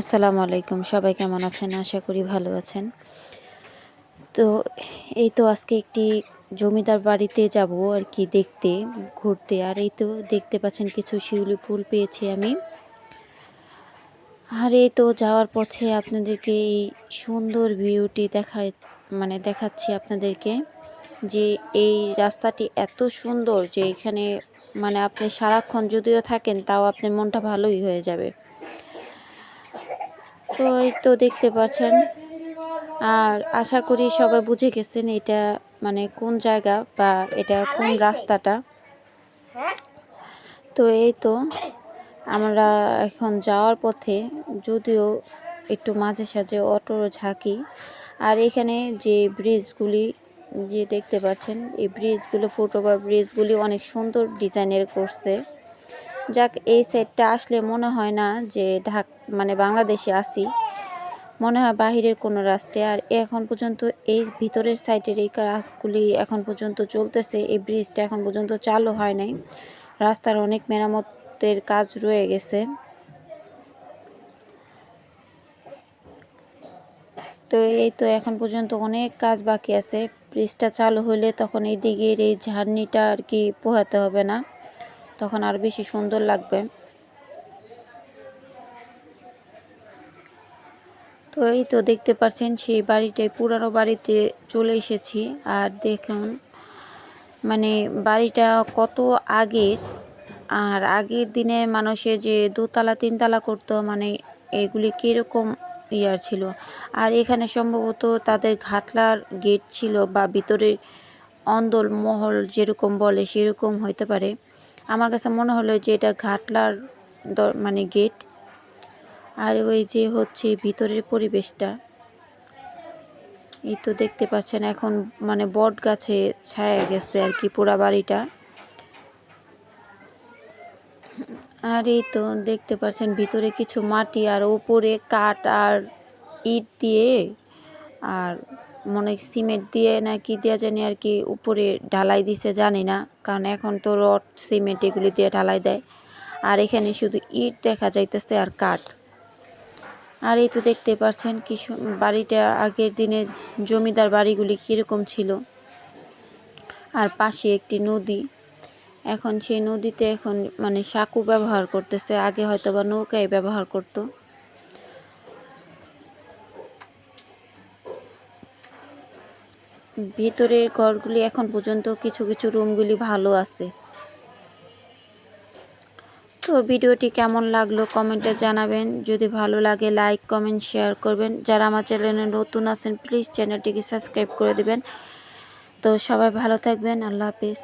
আসসালামু আলাইকুম। সবাই কেমন আছেন? আশা করি ভালো আছেন। তো এই তো আজকে একটি জমিদার বাড়িতে যাব আর কি দেখতে, ঘুরতে। আর এই তো দেখতে পাচ্ছেন কিছু শিউলি ফুল পেয়েছি আমি। আর এই তো যাওয়ার পথে আপনাদেরকে এই সুন্দর ভিউটি দেখায় মানে দেখাচ্ছি আপনাদেরকে যে এই রাস্তাটি এত সুন্দর যে এখানে মানে আপনি সারাক্ষণ যদিও থাকেন, তাও আপনার মনটা ভালোই হয়ে যাবে। তো এই তো দেখতে পাচ্ছেন আর আশা করি সবাই বুঝে গেছেন এটা মানে কোন জায়গা বা এটা কোন রাস্তাটা। তো এই তো আমরা এখন যাওয়ার পথে যদিও একটু মাঝে সাঝে অটো ঝাঁকি। আর এখানে যে ব্রিজগুলি, যে দেখতে পাচ্ছেন, এই ব্রিজগুলো ফুটওভার ব্রিজগুলি অনেক সুন্দর ডিজাইনের করছে। যাক, এই সেটটা আসলে মনে হয় না যে ঢাক মানে বাংলাদেশে আসি মনে হয় বাহিরের কোনো রাষ্ট্রে। আর এখন পর্যন্ত এই ভিতরের সাইডের এই কাজগুলি এখন পর্যন্ত চলতেছে। এই ব্রিজটা এখন পর্যন্ত চালু হয় নাই। রাস্তার অনেক মেরামতের কাজ রয়ে গেছে। তো এই তো এখন পর্যন্ত অনেক কাজ বাকি আছে। ব্রিজটা চালু হলে তখন এই দিকের এই ঝাড়নিটা আর কি পোহাতে হবে না। তখন আর বেশি সুন্দর লাগবে। তো এই তো দেখতে পাচ্ছেন, সেই বাড়িটাই পুরানো বাড়িতে চলে এসেছি। আর দেখুন মানে বাড়িটা কত আগের। আর আগের দিনে মানুষে যে দোতলা, তিনতলা করতো মানে এগুলি কীরকম ইয়ার ছিল। আর এখানে সম্ভবত তাদের ঘাটলার গেট ছিল বা ভিতরে অন্দল মহল যেরকম বলে, সেরকম হইতে পারে। আমার কাছে মনে হলো যে এটা ঘাটলার মানে গেট আর ওই যে হচ্ছে ভিতরের পরিবেশটা, এই তো দেখতে পাচ্ছেন এখন মানে বট গাছে ছায়া গেছে আর কি পুরা বাড়িটা। আর এই তো দেখতে পাচ্ছেন ভিতরে কিছু মাটি আর ওপরে কাঠ আর ইট দিয়ে আর মনে সিমেন্ট দিয়ে না কি দেওয়া জানি আর কি উপরে ঢালাই দিছে, জানি না। কারণ এখন তো রড, সিমেন্ট এগুলি দিয়ে ঢালাই দেয়। আর এখানে শুধু ইট দেখা যাইতেছে আর কাঠ। আর এই তো দেখতে পাচ্ছেন কি বাড়িটা আগের দিনে জমিদার বাড়িগুলি কীরকম ছিল। আর পাশে একটি নদী। এখন সেই নদীতে এখন মানে সাঁকু ব্যবহার করতেছে। আগে হয়তো বা নৌকায় ব্যবহার করতো। ভিতরের ঘরগুলি এখন পর্যন্ত কিছু কিছু রুমগুলি ভালো আছে। তো ভিডিওটি কেমন লাগল কমেন্টে জানাবেন। যদি ভালো লাগে, লাইক, কমেন্ট, শেয়ার করবেন। যারা আমার চ্যানেলে নতুন আছেন, প্লিজ চ্যানেলটিকে সাবস্ক্রাইব করে দেবেন। তো সবাই ভালো থাকবেন। আল্লাহ হাফিজ।